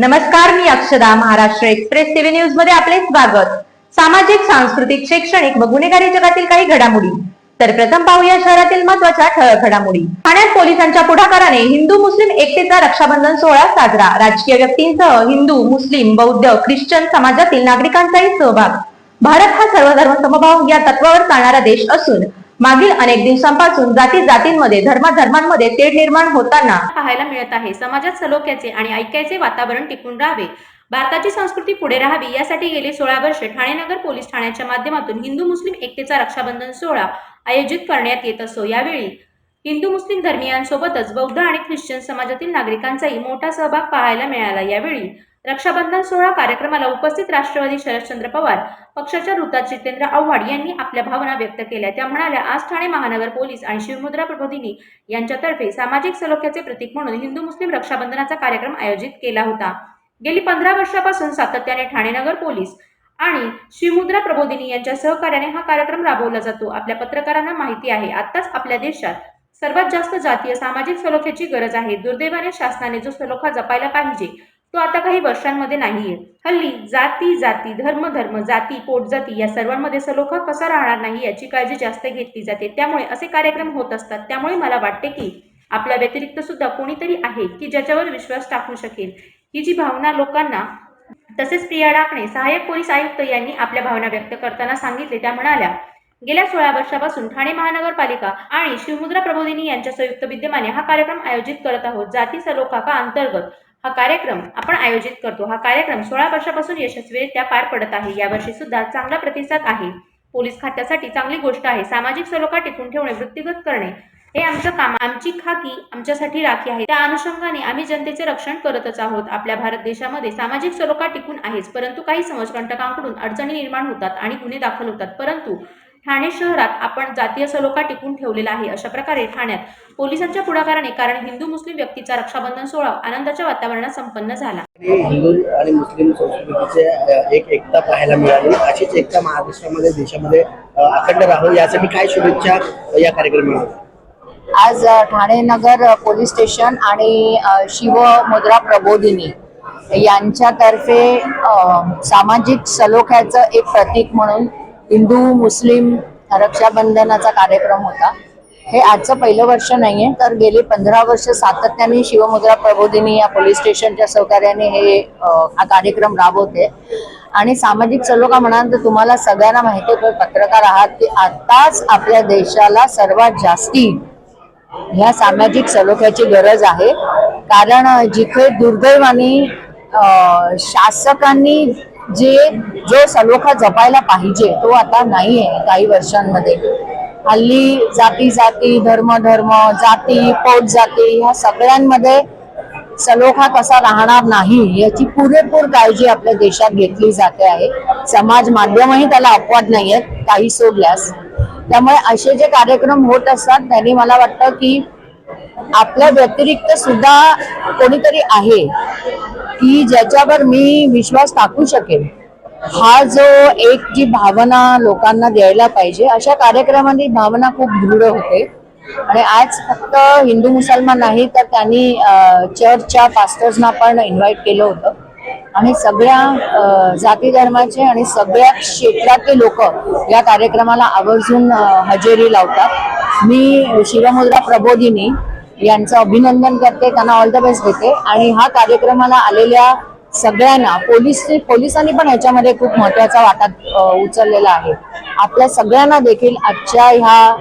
नमस्कार मी अक्षदा Maharashtra express TV न्यूजमध्ये आपले स्वागत. सामाजिक सांस्कृतिक शैक्षणिक व गुन्हेगारी जगातील काही घडामोडी. तर प्रथम पाहूया शहरातील महत्त्वाच्या ठळक घडामोडी. ठाण्यात पोलिसांच्या पुढाकाराने हिंदू मुस्लिम एकतेचा रक्षाबंधन सोहळा साजरा. राजकीय व्यक्तींसह हिंदू मुस्लिम बौद्ध ख्रिश्चन समाजातील नागरिकांचाही सहभाग. भारत हा सर्वधर्म समभाव या तत्वावर चालणारा देश असून मागील अनेक दिवसांपासून जाती जातींमध्ये धर्माधर्मांमध्ये तेढ निर्माण होताना पाहायला मिळत आहे. समाजात सलोख्याचे आणि ऐक्याचे वातावरण टिकून राहावे. भारताची संस्कृती पुढे राहावी यासाठी गेली सोळा वर्षे ठाणे नगर पोलीस ठाण्याच्या माध्यमातून हिंदू मुस्लिम एकतेचा रक्षाबंधन सोहळा आयोजित करण्यात येत असो यावेळी हिंदू मुस्लिम धर्मियांसोबतच बौद्ध आणि ख्रिश्चन समाजातील नागरिकांचाही मोठा सहभाग पाहायला मिळाला. यावेळी रक्षाबंधन सोहळा कार्यक्रमाला उपस्थित राष्ट्रवादी शरदचंद्र पवार पक्षाच्या ऋता जितेंद्र आव्हाड यांनी आपल्या भावना व्यक्त केल्या. त्या म्हणाल्या आज ठाणे महानगर पोलीस आणि शिवमुद्रा प्रबोधिनी यांच्यातर्फे सामाजिक सलोख्याचे प्रतीक म्हणून हिंदू मुस्लिम रक्षाबंधनाचा कार्यक्रम आयोजित केला होता. गेली पंधरा वर्षापासून सातत्याने ठाणे नगर पोलीस आणि शिवमुद्रा प्रबोधिनी यांच्या सहकार्याने हा कार्यक्रम राबवला जातो. आपल्या पत्रकारांना माहिती आहे आताच आपल्या देशात सर्वात जास्त जातीय सामाजिक सलोख्याची गरज आहे. दुर्दैवाने शासनाने जो सलोखा जपायला पाहिजे तो आता काही वर्षांमध्ये नाहीये. हल्ली जाती जाती धर्म धर्म जाती पोटजाती या सर्वांमध्ये सलोखा कसा राहणार नाही याची काळजी जास्त घेतली जाते. त्यामुळे असे कार्यक्रम होत असतात. त्यामुळे मला वाटते की आपल्या व्यतिरिक्त सुद्धा कोणीतरी आहे की ज्याच्यावर विश्वास टाकू शकेल. ही जी भावना लोकांना तसेच प्रिया डाकणे सहाय्यक पोलीस आयुक्त यांनी आपल्या भावना व्यक्त करताना सांगितले त्या म्हणाल्या गेल्या सोळा वर्षापासून ठाणे महानगरपालिका आणि शिवमुद्रा प्रबोधिनी यांच्या संयुक्त विद्यमाने हा कार्यक्रम आयोजित करत आहोत. जाती सलोखा का अंतर्गत हा कार्यक्रम आपण आयोजित करतो. हा कार्यक्रम सोळा वर्षापासून यशस्वीरित्या पार पडत आहे. यावर्षी सुद्धा चांगला प्रतिसाद आहे. पोलीस खात्यासाठी चांगली गोष्ट आहे. सामाजिक सलोखा टिकून ठेवणे वृत्तीगत करणे हे आमचं काम आमची खाकी आमच्यासाठी राखी आहे. त्या अनुषंगाने आम्ही जनतेचे रक्षण करतच आहोत. आपल्या भारत देशामध्ये सामाजिक सलोखा टिकून आहेच. परंतु काही समाजकंटकांकडून अडचणी निर्माण होतात आणि गुन्हे दाखल होतात. परंतु ठाणे शहरात आपण जातीय सलोखा टिकून ठेवलेला आहे अशा प्रकारे ठाण्यात पोलिसांच्या पुढाकाराने कारण हिंदू मुस्लिम व्यक्तीचा रक्षाबंधन सोहळा आनंदाच्या वातावरणात संपन्न झाला. हिंदू आणि मुस्लिम संस्कृतीचे एक एकता पाहायला मिळाली. अशीच एकता महाराष्ट्रामध्ये देशामध्ये अखंड राहो यासाठी काय शुभेच्छा या कार्यक्रमाला? आज ठाणे नगर पोलीस स्टेशन आणि शिवमुद्रा प्रबोधिनी यांच्यातर्फे सामाजिक सलोख्याचं एक प्रतीक म्हणून हिंदू मुस्लिम रक्षाबंधनाचा कार्यक्रम होता. हे आजचं पहिलं वर्ष नाहीये तर गेली पंधरा वर्ष सातत्याने शिवमुद्रा प्रबोधिनी या पोलीस स्टेशनच्या सहकार्याने हे हा कार्यक्रम राबवते. आणि सामाजिक सलोखा म्हणाल तर तुम्हाला सगळ्यांना माहिती आहे, पत्रकार आहात की आताच आपल्या देशाला सर्वात जास्ती ह्या सामाजिक सलोख्याची गरज आहे. कारण जिथे दुर्दैवानी शासकांनी जे जो सलोखा जपायला पाहिजे तो आता नाहीये काही वर्षांमध्ये. हल्ली जाती जाती धर्म धर्म जाती पोट जाती ह्या सगळ्यांमध्ये सलोखा कसा राहणार नाही याची पुरेपूर काळजी आपल्या देशात घेतली जाते आहे. समाज माध्यमही त्याला अपवाद नाही आहेत काही सोडल्यास. त्यामुळे असे जे कार्यक्रम होत असतात त्यांनी मला वाटतं की आपल्या व्यतिरिक्त सुद्धा कोणीतरी आहे. की ज्याच्यावर मी विश्वास टाकू शकेन हा जो एक जी भावना लोकांना द्यायला पाहिजे अशा कार्यक्रमांनी भावना खूप दृढ होते. आणि आज फक्त हिंदू मुसलमान नाही तर त्यांनी चर्चच्या पास्टर्सना पण इन्व्हाइट केलं होतं. आणि सगळ्या जाती धर्माचे आणि सगळ्या क्षेत्रातले लोक या कार्यक्रमाला आवर्जून हजेरी लावतात. मी शिवमुद्रा प्रबोधिनी यांचं अभिनंदन करते त्यांना ऑल द बेस्ट देते. आणि हा कार्यक्रमाला आलेल्या सगळ्यांना पोलीस पोलिसांनी पण याच्यामध्ये खूप महत्त्वाचा वाटा उचललेला आहे. आपल्या सगळ्यांना देखील आजच्या ह्या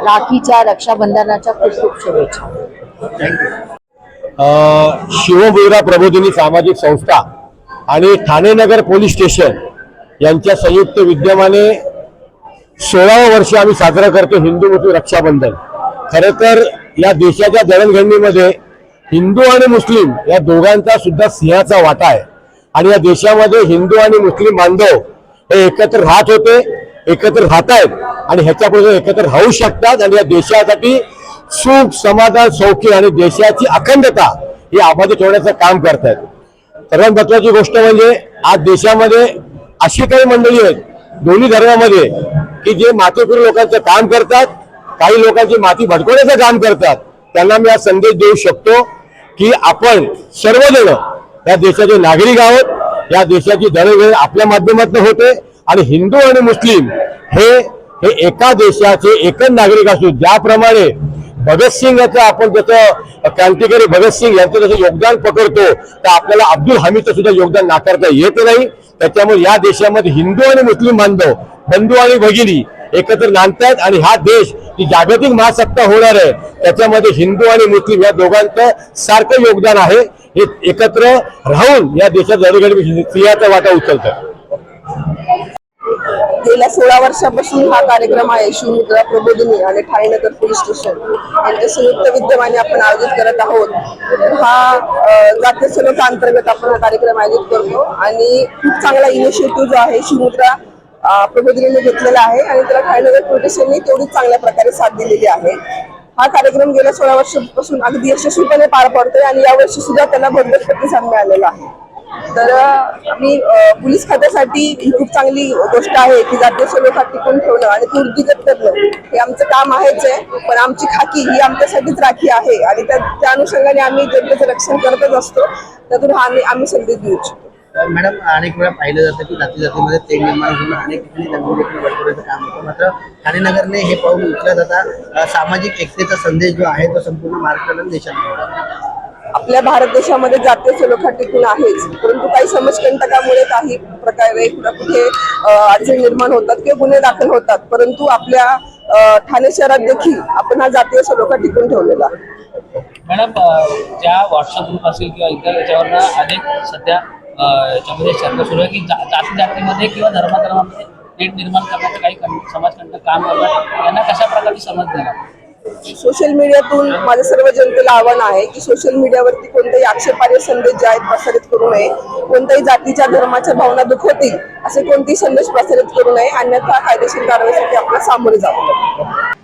राखीच्या रक्षाबंधनाच्या खूप खूप शुभेच्छा. अ, प्रबोधिनी सामाजिक संस्था आणि ठाणे नगर पोलीस स्टेशन यांच्या संयुक्त विद्यमाने सोळावं वर्ष आम्ही साजरा करतो हिंदू मुस्लिम रक्षाबंधन. खरं तर या देशाच्या जडणघडणीमध्ये हिंदू आणि मुस्लिम या दोघांचा सुद्धा सिंहाचा वाटा आहे. आणि या देशामध्ये हिंदू आणि मुस्लिम बांधव हे एकत्र राहत होते एकत्र राहत आहेत आणि ह्याच्यापुढे एकत्र राहू शकतात आणि या देशासाठी सुख समाधान सौख्य आणि देशाची अखंडता ही आबादी ठेवण्याचं काम करतायत. सर्वात महत्वाची गोष्ट म्हणजे आज देशामध्ये अशी काही मंडळी आहेत दोन्ही धर्मामध्ये की जे मातेपुरी लोकांचं काम करतात काही लोकांची माती भटकवण्याचं काम करतात. त्यांना मी हा संदेश देऊ शकतो की आपण सर्वजण या देशाचे नागरिक आहोत. या देशाची दळणवळण आपल्या माध्यमातून होते. आणि हिंदू आणि मुस्लिम हे हे एका देशाचे एकच नागरिक असू ज्याप्रमाणे भगतसिंग याचं आपण जसं क्रांतिकारी भगतसिंग यांचं जसं योगदान पकडतो तर आपल्याला अब्दुल हमीदचं सुद्धा योगदान नाकारता येत नाही. त्याच्यामुळे या देशामध्ये हिंदू आणि मुस्लिम बांधव बंधू आणि भगिनी एकत्र नांदतायत आणि हा देश ही जागतिक महासत्ता होणार आहे त्याच्यामध्ये हिंदू आणि मुस्लिम या दोघांचं सारखं योगदान आहे. हे एकत्र राहून या देशात जडगडी सिंहाचा वाटा उचलतात. गेल्या सोळा वर्षापासून हा कार्यक्रम आहे शिवमुद्रा प्रबोधिनी आणि ठाणेनगर पोलीस स्टेशन यांच्या संयुक्त विद्यमाने आपण आयोजित करत आहोत. हा जातीय अंतर्गत आपण हा कार्यक्रम आयोजित करतो. आणि खूप चांगला इनिशिएटिव्ह जो आहे शिवमुद्रा प्रबोधिनीने घेतलेला आहे आणि त्याला ठाणेनगर पोलीस तेवढीच चांगल्या प्रकारे साथ दिलेली आहे. हा कार्यक्रम गेल्या सोळा वर्षापासून अगदी यशस्वीपणे पार पडतोय आणि यावर्षी सुद्धा त्याला भरघोस प्रतिसाद मिळालेला आहे. तर मी पोलीस खात्यासाठी ही खूप चांगली गोष्ट आहे की जातीय स्वरूपात टिकून ठेवणं आणि ती वृद्धिगत करणं हे आमचं काम आहेच आहे पण आमची खाकी ही आमच्यासाठीच राखी आहे आणि त्या त्या अनुषंगाने आम्ही जनतेचं रक्षण करतच असतो त्यातून हा आम्ही आम्ही संधी देऊ इच्छितो. मॅडम अनेक वेळा पाहिलं जातं की जाती जातीमध्ये तेढ निर्माण होणं अनेक ठिकाणी दंगल देखील भडकवण्याचं काम होतं. मात्र ठाणेनगरने हे पाऊल उचलत आता सामाजिक एकतेचा संदेश जो आहे तो संपूर्ण महाराष्ट्राला देशात. आपल्या भारत देशामध्ये जातीय सलोखा टिकून आहेच परंतु काही समाजकंटकामुळे काही प्रकारे कुठे अडचणी निर्माण होतात किंवा गुन्हे दाखल होतात. परंतु आपल्या ठाणे शहरात देखील आपण हा जातीय सलोखा टिकून ठेवलेला मॅडम ज्या व्हॉट्सअप ग्रुप असेल किंवा इतर याच्यावरनं अनेक सध्या याच्यामध्ये चर्चा सुरू आहे की जाती जातीमध्ये किंवा धर्माधर्मामध्ये नेट निर्माण करण्याचं काही कं- समाजकंटक काम करतात? त्यांना कशा प्रकारची समज देणार? सोशल मीडियातून माझं सर्व जनतेला आव्हान आहे की सोशल मीडियावरती कोणतेही आक्षेपार्ह संदेश जे आहेत प्रसारित करू नये. कोणत्याही जातीच्या धर्माच्या भावना दुखवतील असे कोणतेही संदेश प्रसारित करू नये. अन्यथा कायदेशीर कारवाईसाठी आपल्याला सामोरे जावं